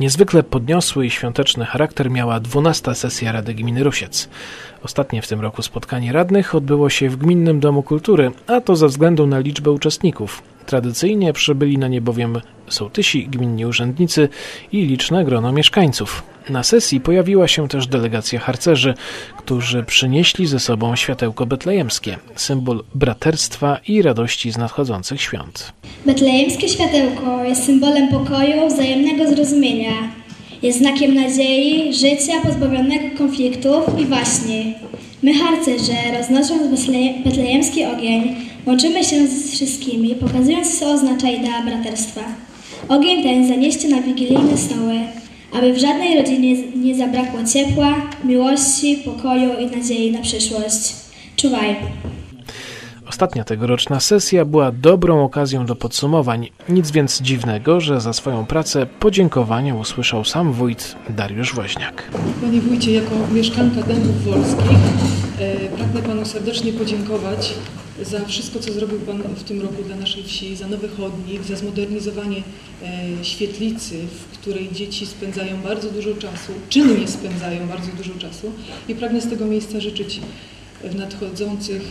Niezwykle podniosły i świąteczny charakter miała 12 sesja Rady Gminy Rusiec. Ostatnie w tym roku spotkanie radnych odbyło się w Gminnym Domu Kultury, a to ze względu na liczbę uczestników. Tradycyjnie przybyli na nie bowiem sołtysi, gminni urzędnicy i liczne grono mieszkańców. Na sesji pojawiła się też delegacja harcerzy, którzy przynieśli ze sobą światełko betlejemskie, symbol braterstwa i radości z nadchodzących świąt. Betlejemskie światełko jest symbolem pokoju, wzajemnego zrozumienia. Jest znakiem nadziei, życia pozbawionego konfliktów i waśni. My harcerze, roznosząc betlejemski ogień, łączymy się z wszystkimi, pokazując co oznacza idea braterstwa. Ogień ten zanieście na wigilijne stoły, aby w żadnej rodzinie nie zabrakło ciepła, miłości, pokoju i nadziei na przyszłość. Czuwaj! Ostatnia tegoroczna sesja była dobrą okazją do podsumowań. Nic więc dziwnego, że za swoją pracę podziękowania usłyszał sam wójt Dariusz Woźniak. Panie wójcie, jako mieszkanka Dębów Wolskich pragnę panu serdecznie podziękować za wszystko, co zrobił Pan w tym roku dla naszej wsi, za nowy chodnik, za zmodernizowanie e, świetlicy, w której dzieci spędzają bardzo dużo czasu, czynnie spędzają bardzo dużo czasu i pragnę z tego miejsca życzyć w nadchodzących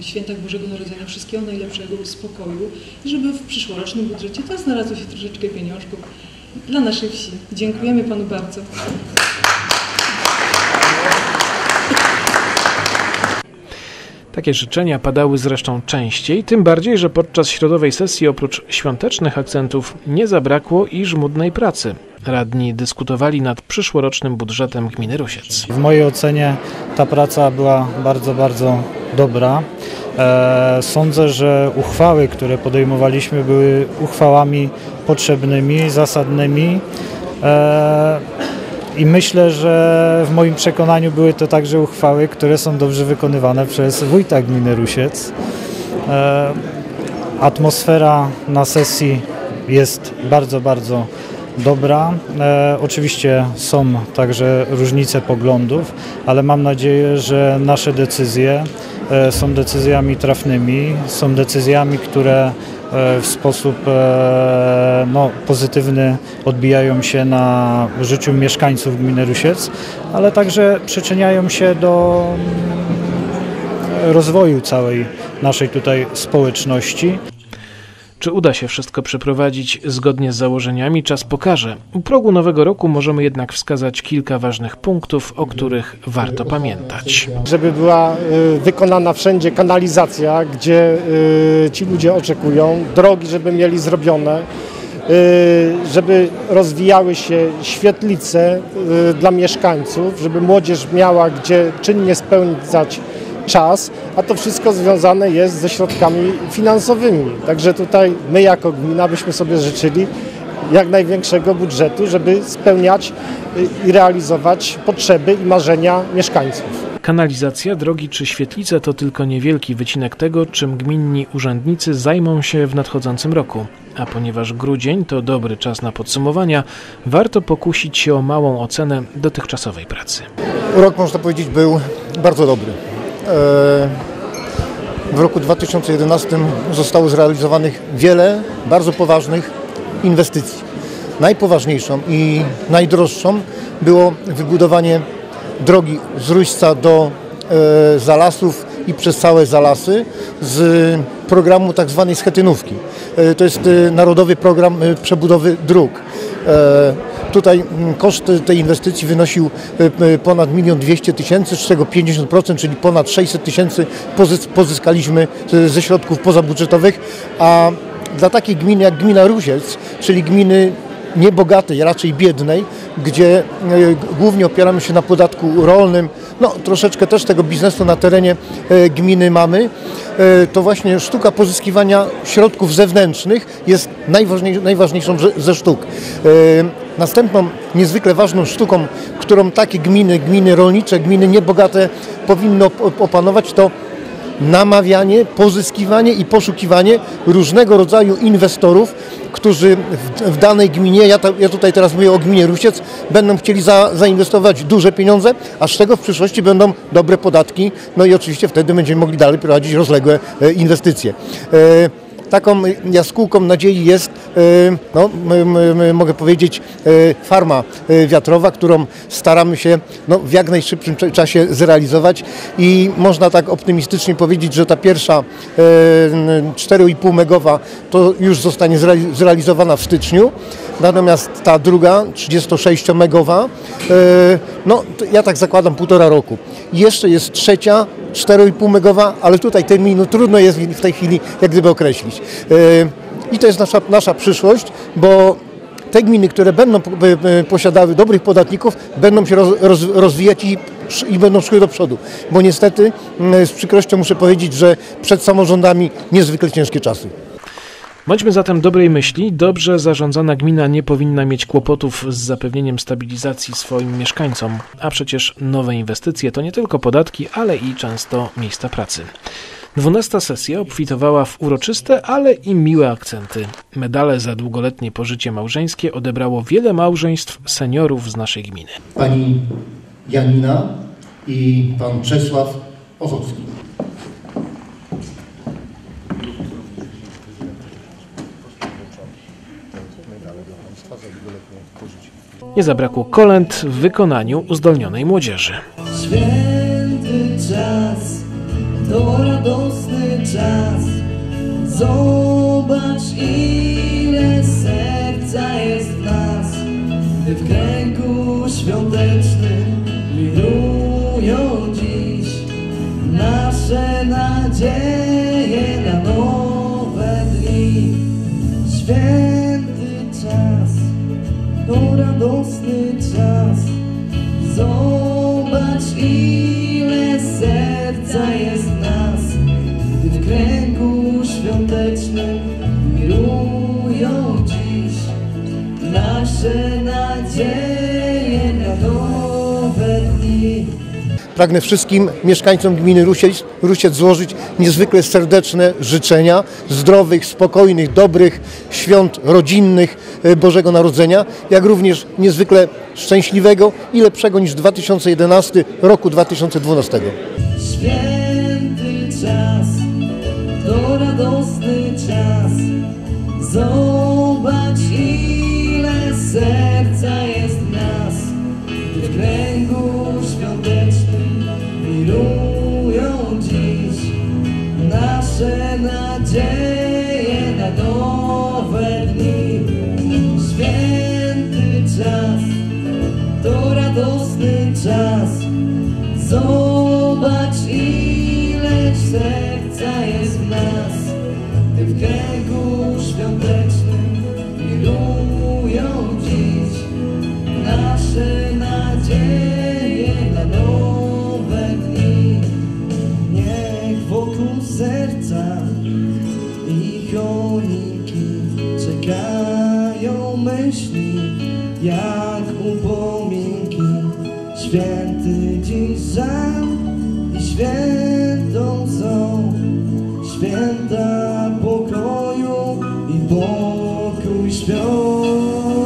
świętach Bożego Narodzenia wszystkiego najlepszego, spokoju i żeby w przyszłorocznym budżecie też znalazło się troszeczkę pieniążków dla naszej wsi. Dziękujemy Panu bardzo. Takie życzenia padały zresztą częściej, tym bardziej, że podczas środowej sesji oprócz świątecznych akcentów nie zabrakło i żmudnej pracy. Radni dyskutowali nad przyszłorocznym budżetem gminy Rusiec. W mojej ocenie ta praca była bardzo, bardzo dobra. E, sądzę, że uchwały, które podejmowaliśmy, były uchwałami potrzebnymi, zasadnymi. I myślę, że w moim przekonaniu były to także uchwały, które są dobrze wykonywane przez wójta gminy Rusiec. E, atmosfera na sesji jest bardzo, bardzo dobra. E, oczywiście są także różnice poglądów, ale mam nadzieję, że nasze decyzje e, są decyzjami trafnymi, są decyzjami, które w sposób e, no, pozytywny odbijają się na życiu mieszkańców gminy Rusiec, ale także przyczyniają się do mm, rozwoju całej naszej tutaj społeczności. Czy uda się wszystko przeprowadzić zgodnie z założeniami, czas pokaże. U progu nowego roku możemy jednak wskazać kilka ważnych punktów, o których warto pamiętać. Żeby była y, wykonana wszędzie kanalizacja, gdzie y, ci ludzie oczekują, drogi, żeby mieli zrobione, y, żeby rozwijały się świetlice dla mieszkańców, żeby młodzież miała gdzie czynnie spędzać czas, a to wszystko związane jest ze środkami finansowymi. Także tutaj my jako gmina byśmy sobie życzyli jak największego budżetu, żeby spełniać y, i realizować potrzeby i marzenia mieszkańców. Kanalizacja, drogi czy świetlice to tylko niewielki wycinek tego, czym gminni urzędnicy zajmą się w nadchodzącym roku. A ponieważ grudzień to dobry czas na podsumowania, warto pokusić się o małą ocenę dotychczasowej pracy. Rok można powiedzieć był bardzo dobry. W roku 2011 zostało zrealizowanych wiele bardzo poważnych inwestycji. Najpoważniejszą i najdroższą było wybudowanie drogi z Ruśca do e, Zalasów i przez całe Zalasy z programu tak zwanej schetynówki. E, to jest e, Narodowy Program Przebudowy Dróg. Tutaj mm, koszt tej inwestycji wynosił e, e, ponad 1 200 tysięcy, z czego 50%, czyli ponad 600 tysięcy pozyskaliśmy ze środków pozabudżetowych, a dla takiej gminy jak gmina Ruziec, czyli gminy niebogatej, raczej biednej, gdzie e, głównie opieramy się na podatku rolnym, no troszeczkę też tego biznesu na terenie gminy mamy, to właśnie sztuka pozyskiwania środków zewnętrznych jest najważniejszą ze sztuk. Następną niezwykle ważną sztuką, którą takie gminy, gminy rolnicze, gminy niebogate powinno opanować, to namawianie, pozyskiwanie i poszukiwanie różnego rodzaju inwestorów, którzy w, danej gminie, ja, ta, ja, tutaj teraz mówię o gminie Rusiec, będą chcieli za, zainwestować duże pieniądze, a z tego w przyszłości będą dobre podatki, no i oczywiście wtedy będziemy mogli dalej prowadzić rozległe e, inwestycje. E, taką jaskółką nadziei jest, no, mogę powiedzieć, farma wiatrowa, którą staramy się no, w jak najszybszym czasie zrealizować i można tak optymistycznie powiedzieć, że ta pierwsza 4,5 megowa to już zostanie zrealizowana w styczniu, natomiast ta druga 36 megowa, no ja tak zakładam półtora roku. Jeszcze jest trzecia 4,5 megowa, ale tutaj terminu trudno jest w tej chwili jak gdyby określić. I to jest nasza, nasza przyszłość, bo te gminy, które będą posiadały dobrych podatników, będą się roz, roz, rozwijać i, i będą szły do przodu. Bo niestety z przykrością muszę powiedzieć, że przed samorządami niezwykle ciężkie czasy. Bądźmy zatem dobrej myśli. Dobrze zarządzana gmina nie powinna mieć kłopotów z zapewnieniem stabilizacji swoim mieszkańcom, a przecież nowe inwestycje to nie tylko podatki, ale i często miejsca pracy. Dwunasta sesja obfitowała w uroczyste, ale i miłe akcenty. Medale za długoletnie pożycie małżeńskie odebrało wiele małżeństw seniorów z naszej gminy. Pani Janina i pan Czesław Ochocki. Nie zabrakło kolęd w wykonaniu uzdolnionej młodzieży. Święty czas, to radosny czas. Zobacz ile serca jest w nas, gdy w kręgu świątecznym radosny czas. Zobacz ile serca jest nas, gdy w kręgu świątecznym Pragnę wszystkim mieszkańcom gminy Rusiec, Rusiec złożyć niezwykle serdeczne życzenia zdrowych, spokojnych, dobrych świąt rodzinnych e, Bożego Narodzenia, jak również niezwykle szczęśliwego i lepszego niż 2011 roku 2012. Święty czas, to radosny czas. Święty dziś żal i świętą są święta pokoju i pokój śpią.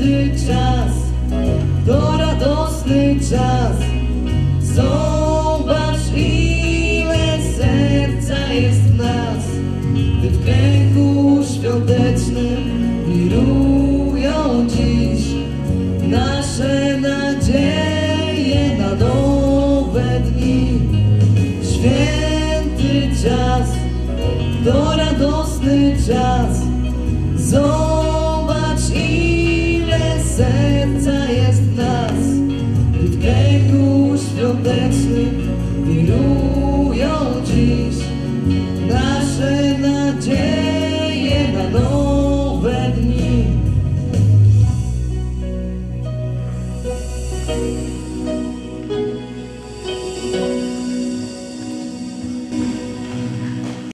Święty czas, to radosny czas. Zobacz ile serca jest w nas, gdy w kręgu świątecznym wirują dziś nasze nadzieje na nowe dni. Święty czas, to radosny czas. Zobacz peace.